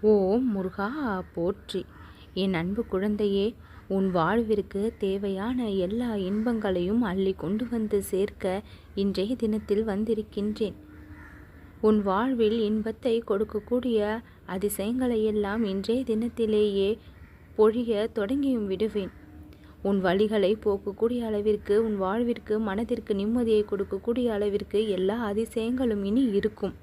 ஓம் முருகா போற்றி. என் அன்பு குழந்தையே உன் வாழ்விற்கு தேவையான எல்லா இன்பங்களையும் அள்ளி கொண்டு வந்து சேர்க்க இன்றைய தினத்தில் வந்திருக்கின்றேன். உன் வாழ்வில் இன்பத்தை கொடுக்கக்கூடிய அதிசயங்களை எல்லாம் இன்றைய தினத்திலேயே பொழிய தொடங்கியும் விடுவேன். உன் வழிகளை போக்கக்கூடிய அளவிற்கு உன் வாழ்விற்கு மனதிற்கு நிம்மதியை கொடுக்கக்கூடிய அளவிற்கு எல்லா அதிசயங்களும் இனி இருக்கும்.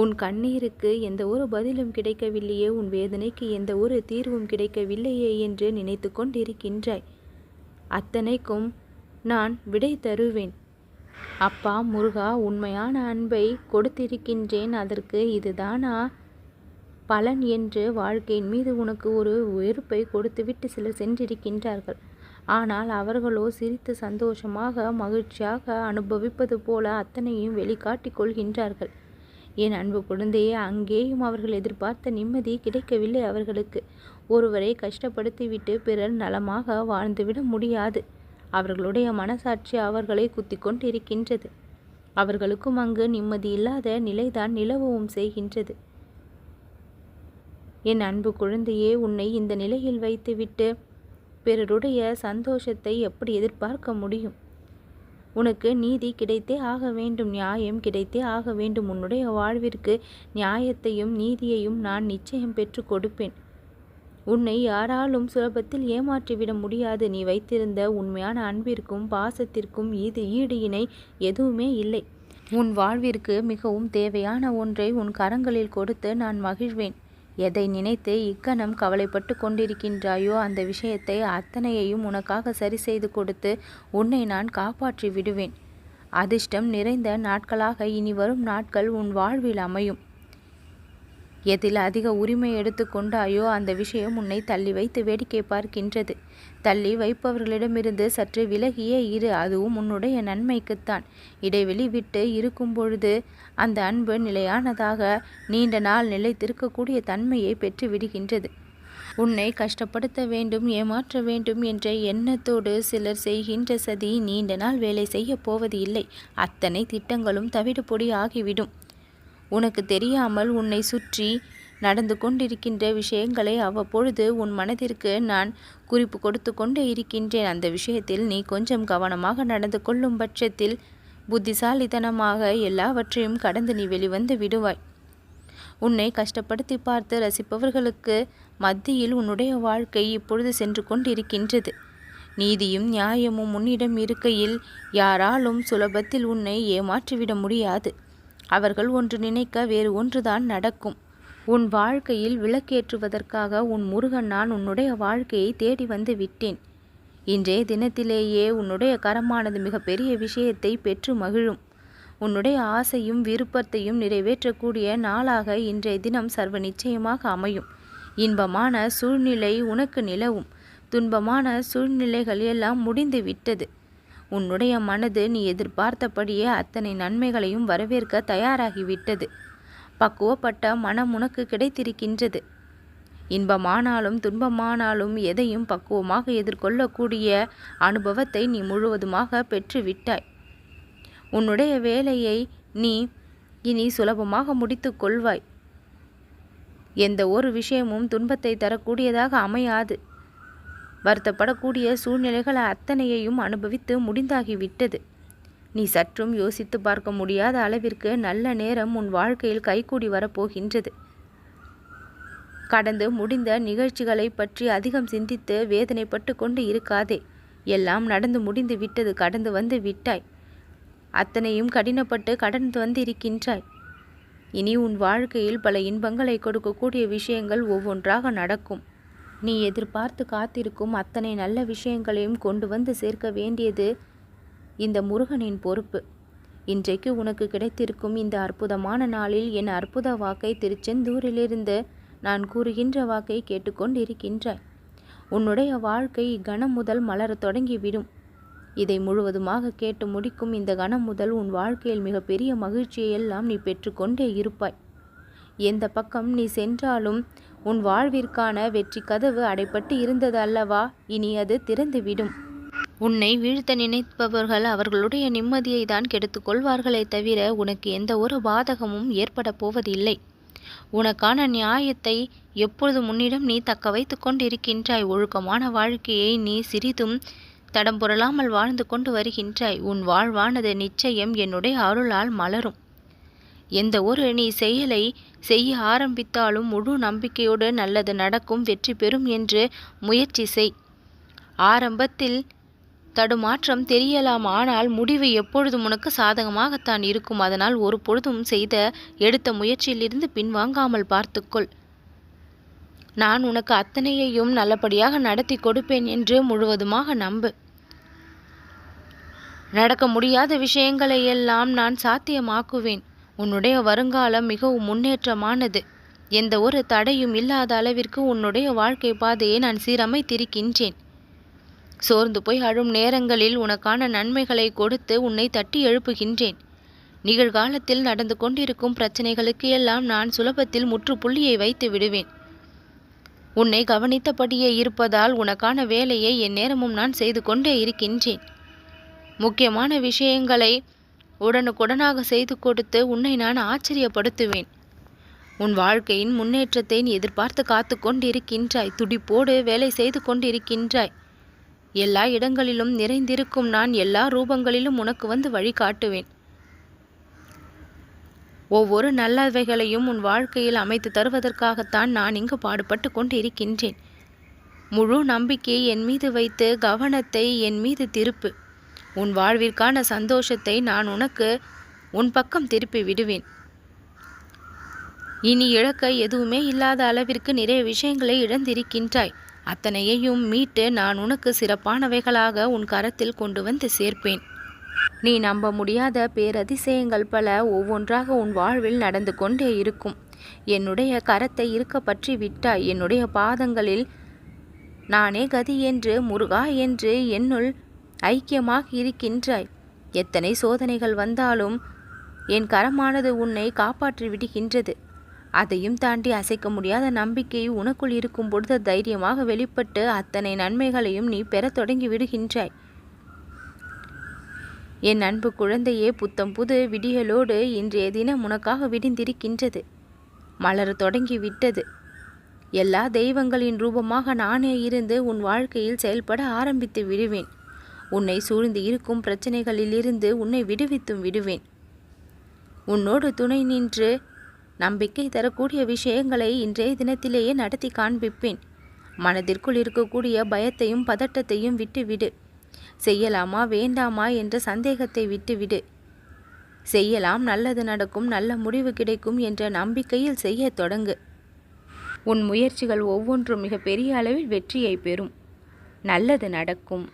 உன் கண்ணீருக்கு எந்த ஒரு பதிலும் கிடைக்கவில்லையே உன் வேதனைக்கு எந்த ஒரு தீர்வும் கிடைக்கவில்லையே என்று நினைத்து கொண்டிருக்கின்றாய். அத்தனைக்கும் நான் விடை தருவேன். அப்பா முருகா உண்மையான அன்பை கொடுத்திருக்கின்றேன். அதற்கு இதுதானா? பலன் என்று வாழ்க்கையின் மீது உனக்கு ஒரு வெறுப்பை கொடுத்துவிட்டு சிலர் சென்றிருக்கின்றார்கள். ஆனால் அவர்களோ சிரித்து சந்தோஷமாக மகிழ்ச்சியாக அனுபவிப்பது போல அத்தனையும் வெளிக்காட்டிக் கொள்கின்றார்கள். என் அன்பு குழந்தையே அங்கேயும் அவர்கள் எதிர்பார்த்த நிம்மதி கிடைக்கவில்லை அவர்களுக்கு. ஒருவரை கஷ்டப்படுத்திவிட்டு பிறர் நலமாக வாழ்ந்துவிட முடியாது. அவர்களுடைய மனசாட்சி அவர்களை குத்தி கொண்டிருக்கின்றது அவர்களுக்கும் அங்கு நிம்மதி இல்லாத நிலைதான் நிலவவும் செய்கின்றது. என் அன்பு குழந்தையே உன்னை இந்த நிலையில் வைத்துவிட்டு பிறருடைய சந்தோஷத்தை எப்படி எதிர்பார்க்க முடியும்? உனக்கு நீதி கிடைத்தே ஆக வேண்டும் நியாயம் கிடைத்தே ஆக வேண்டும். உன்னுடைய வாழ்விற்கு நியாயத்தையும் நீதியையும் நான் நிச்சயம் பெற்று கொடுப்பேன். உன்னை யாராலும் சுலபத்தில் ஏமாற்றிவிட முடியாது. நீ வைத்திருந்த உண்மையான அன்பிற்கும் பாசத்திற்கும் இது ஈடு இணை எதுவுமே இல்லை. உன் வாழ்விற்கு மிகவும் தேவையான ஒன்றை உன் கரங்களில் கொடுத்து நான் மகிழ்வேன். எதை நினைத்து இக்கணம் கவலைப்பட்டு கொண்டிருக்கின்றாயோ அந்த விஷயத்தை அத்தனையையும் உனக்காக சரி செய்து கொடுத்து உன்னை நான் காப்பாற்றி விடுவேன். அதிர்ஷ்டம் நிறைந்த நாட்களாக இனி வரும் நாட்கள் உன் வாழ்வில் அமையும். எதில் அதிக உரிமை எடுத்து கொண்டாயோ அந்த விஷயம் உன்னை தள்ளி வைத்து வேடிக்கை பார்க்கின்றது. தள்ளி வைப்பவர்களிடமிருந்து சற்று விலகியே இரு அதுவும் உன்னுடைய நன்மைக்குத்தான். இடைவெளி விட்டு இருக்கும் பொழுது அந்த அன்பு நிலையானதாக நீண்ட நாள் நிலைத்திருக்கக்கூடிய தன்மையை பெற்று விடுகின்றது உன்னை கஷ்டப்படுத்த வேண்டும் ஏமாற்ற வேண்டும் என்ற எண்ணத்தோடு சிலர் செய்கின்ற சதி நீண்ட நாள் வேலை செய்ய போவது இல்லை. அத்தனை திட்டங்களும் தவிடுபொடி ஆகிவிடும். உனக்கு தெரியாமல் உன்னை சுற்றி நடந்து கொண்டிருக்கின்ற விஷயங்களை அவ்வப்பொழுது உன் மனதிற்கு நான் குறிப்பு கொடுத்து கொண்டே இருக்கின்றேன். அந்த விஷயத்தில் நீ கொஞ்சம் கவனமாக நடந்து கொள்ளும் பட்சத்தில் புத்திசாலித்தனமாக எல்லாவற்றையும் கடந்து நீ வெளிவந்து விடுவாய். உன்னை கஷ்டப்படுத்தி பார்த்து ரசிப்பவர்களுக்கு மத்தியில் உன்னுடைய வாழ்க்கை இப்பொழுது சென்று கொண்டிருக்கின்றது. நீதியும் நியாயமும் உன்னிடம் இருக்கையில் யாராலும் சுலபத்தில் உன்னை ஏமாற்றிவிட முடியாது. அவர்கள் ஒன்று நினைக்க வேறு ஒன்றுதான் நடக்கும். உன் வாழ்க்கையில் விளக்கேற்றுவதற்காக உன் முருகன் நான் உன்னுடைய வாழ்க்கையை தேடி வந்து விட்டேன். இன்றைய தினத்திலேயே உன்னுடைய கரமானது மிக பெரிய விஷயத்தை பெற்று மகிழும். உன்னுடைய ஆசையும் விருப்பத்தையும் நிறைவேற்றக்கூடிய நாளாக இன்றைய தினம் சர்வ நிச்சயமாக அமையும். இன்பமான சூழ்நிலை உனக்கு நிலவும். துன்பமான சூழ்நிலைகள் எல்லாம் முடிந்து விட்டது உன்னுடைய மனது நீ எதிர்பார்த்தபடியே அத்தனை நன்மைகளையும் வரவேற்க தயாராகிவிட்டது. பக்குவப்பட்ட மனம் உனக்கு கிடைத்திருக்கின்றது. இன்பமானாலும் துன்பமானாலும் எதையும் பக்குவமாக எதிர்கொள்ளக்கூடிய அனுபவத்தை நீ முழுவதுமாக பெற்றுவிட்டாய். உன்னுடைய வேலையை நீ இனி சுலபமாக முடித்து கொள்வாய். எந்த ஒரு விஷயமும் துன்பத்தை தரக்கூடியதாக அமையாது. வருத்தப்படக்கூடிய சூழ்நிலைகள் அத்தனையையும் அனுபவித்து முடிந்தாகிவிட்டது. நீ சற்றும் யோசித்து பார்க்க முடியாத அளவிற்கு நல்ல நேரம் உன் வாழ்க்கையில் கைகூடி வரப்போகின்றது. கடந்து முடிந்த நிகழ்ச்சிகளை பற்றி அதிகம் சிந்தித்து வேதனைப்பட்டு கொண்டு இருக்காதே. எல்லாம் நடந்து முடிந்து விட்டது கடந்து வந்து விட்டாய். அத்தனையும் கடினப்பட்டு கடந்து வந்து இருக்கின்றாய் இனி உன் வாழ்க்கையில் பல இன்பங்களை கொடுக்கக்கூடிய விஷயங்கள் ஒவ்வொன்றாக நடக்கும். நீ எதிர்பார்த்து காத்திருக்கும் அத்தனை நல்ல விஷயங்களையும் கொண்டு வந்து சேர்க்க வேண்டியது இந்த முருகனின் பொறுப்பு. இன்றைக்கு உனக்கு கிடைத்திருக்கும் இந்த அற்புதமான நாளில் என் அற்புத வாக்கை திருச்செந்தூரிலிருந்து நான் கூறுகின்ற வாக்கை கேட்டுக்கொண்டிருக்கின்றாய் உன்னுடைய வாழ்க்கை கணம் முதல் மலரத் தொடங்கிவிடும். இதை முழுவதுமாக கேட்டு முடிக்கும் இந்த கணம் முதல் உன் வாழ்க்கையில் மிகப்பெரிய மகிழ்ச்சியையெல்லாம் நீ பெற்றுக்கொண்டே இருப்பாய். எந்த பக்கம் நீ சென்றாலும் உன் வாழ்விற்கான வெற்றி கதவு அடைப்பட்டு இருந்தது அல்லவா? இனி அது திறந்துவிடும். உன்னை வீழ்த்த நினைப்பவர்கள் அவர்களுடைய நிம்மதியை தான் கெடுத்து கொள்வார்களே தவிர உனக்கு எந்த ஒரு பாதகமும் ஏற்பட போவதில்லை. உனக்கான நியாயத்தை எப்பொழுது முன்னிடம் நீ தக்க வைத்து கொண்டிருக்கின்றாய். ஒழுக்கமான வாழ்க்கையை நீ சிறிதும் தடம்புரலாமல் வாழ்ந்து கொண்டு வருகின்றாய். உன் வாழ்வானது நிச்சயம் என்னுடைய அருளால் மலரும். எந்த ஒரு நீ செயலை செய்ய ஆரம்பித்தாலும் முழு நம்பிக்கையோடு நல்லது நடக்கும் வெற்றி பெறும் என்று முயற்சி செய். ஆரம்பத்தில் தடுமாற்றம் தெரியலாம். ஆனால் முடிவு எப்பொழுதும் உனக்கு சாதகமாகத்தான் இருக்கும். அதனால் ஒரு பொழுதும் செய்த எடுத்த முயற்சியிலிருந்து பின்வாங்காமல் பார்த்துக்கொள். நான் உனக்கு அத்தனையையும் நல்லபடியாக நடத்தி கொடுப்பேன் என்று முழுவதுமாக நம்பு. நடக்க முடியாத விஷயங்களை எல்லாம் நான் சாத்தியமாக்குவேன். உன்னுடைய வருங்காலம் மிகவும் முன்னேற்றமானது. எந்த ஒரு தடையும் இல்லாத அளவிற்கு உன்னுடைய வாழ்க்கை பாதையை நான் சீரமைத்திருக்கின்றேன். சோர்ந்து போய் அழும் நேரங்களில் உனக்கான நன்மைகளை கொடுத்து உன்னை தட்டி எழுப்புகின்றேன். நிகழ்காலத்தில் நடந்து கொண்டிருக்கும் பிரச்சனைகளுக்கு எல்லாம் நான் சுலபத்தில் முற்றுப்புள்ளியை வைத்து விடுவேன். உன்னை கவனித்தபடியே இருப்பதால் உனக்கான வேலையை என் நேரமும் நான் செய்து கொண்டே இருக்கின்றேன். முக்கியமான விஷயங்களை உடனுக்குடனாக செய்து கொடுத்து உன்னை நான் ஆச்சரியப்படுத்துவேன். உன் வாழ்க்கையின் முன்னேற்றத்தை நீ எதிர்பார்த்து காத்து கொண்டிருக்கின்றாய். துடிப்போடு வேலை செய்து கொண்டிருக்கின்றாய். எல்லா இடங்களிலும் நிறைந்திருக்கும் நான் எல்லா ரூபங்களிலும் உனக்கு வந்து வழிகாட்டுவேன் ஒவ்வொரு நல்லவைகளையும் உன் வாழ்க்கையில் அமைத்து தருவதற்காகத்தான் நான் இங்கு பாடுபட்டு கொண்டு இருக்கின்றேன் முழு நம்பிக்கையை என் மீது வைத்து கவனத்தை என் மீது திருப்பு. உன் வாழ்விற்கான சந்தோஷத்தை நான் உனக்கு உன் பக்கம் திருப்பி விடுவேன். இனி இழக்க எதுவுமே இல்லாத அளவிற்கு நிறைய விஷயங்களை இழந்திருக்கின்றாய். அத்தனையையும் மீட்டு நான் உனக்கு சிறப்பானவைகளாக உன் கரத்தில் கொண்டு வந்து சேர்ப்பேன். நீ நம்ப முடியாத பேரதிசயங்கள் பல ஒவ்வொன்றாக உன் வாழ்வில் நடந்து கொண்டே இருக்கும். என்னுடைய கரத்தை இருக்க பற்றி விட்டாய். என்னுடைய பாதங்களில் நானே கதி என்று முருகா என்று என்னுள் ஐக்கியமாக இருக்கின்றாய். எத்தனை சோதனைகள் வந்தாலும் என் கரமானது உன்னை காப்பாற்றி விடுகின்றது. அதையும் தாண்டி அசைக்க முடியாத நம்பிக்கை உனக்குள் இருக்கும் பொழுது தைரியமாக வெளிப்பட்டு அத்தனை நன்மைகளையும் நீ பெறத் தொடங்கி விடுகின்றாய். என் அன்பு குழந்தையே புத்தம் புது விடியலோடு இன்றைய தினம் உனக்காக விடிந்திருக்கின்றது. மலர தொடங்கி விட்டது. எல்லா தெய்வங்களின் ரூபமாக நானே இருந்து உன் வாழ்க்கையில் செயல்பட ஆரம்பித்து விடுவேன். உன்னை சூழ்ந்து இருக்கும் பிரச்சனைகளிலிருந்து உன்னை விடுவித்தும் விடுவேன். உன்னோடு துணை நின்று நம்பிக்கை தரக்கூடிய விஷயங்களை இன்றைய தினத்திலேயே நடத்தி காண்பிப்பேன். மனதிற்குள் இருக்கக்கூடிய பயத்தையும் பதட்டத்தையும் விட்டுவிடு. செய்யலாமா வேண்டாமா என்ற சந்தேகத்தை விட்டுவிடு. செய்யலாம் நல்லது நடக்கும் நல்ல முடிவு கிடைக்கும் என்ற நம்பிக்கையில் செய்ய தொடங்கு. உன் முயற்சிகள் ஒவ்வொன்றும் மிக பெரிய அளவில் வெற்றியை பெறும். நல்லது நடக்கும்.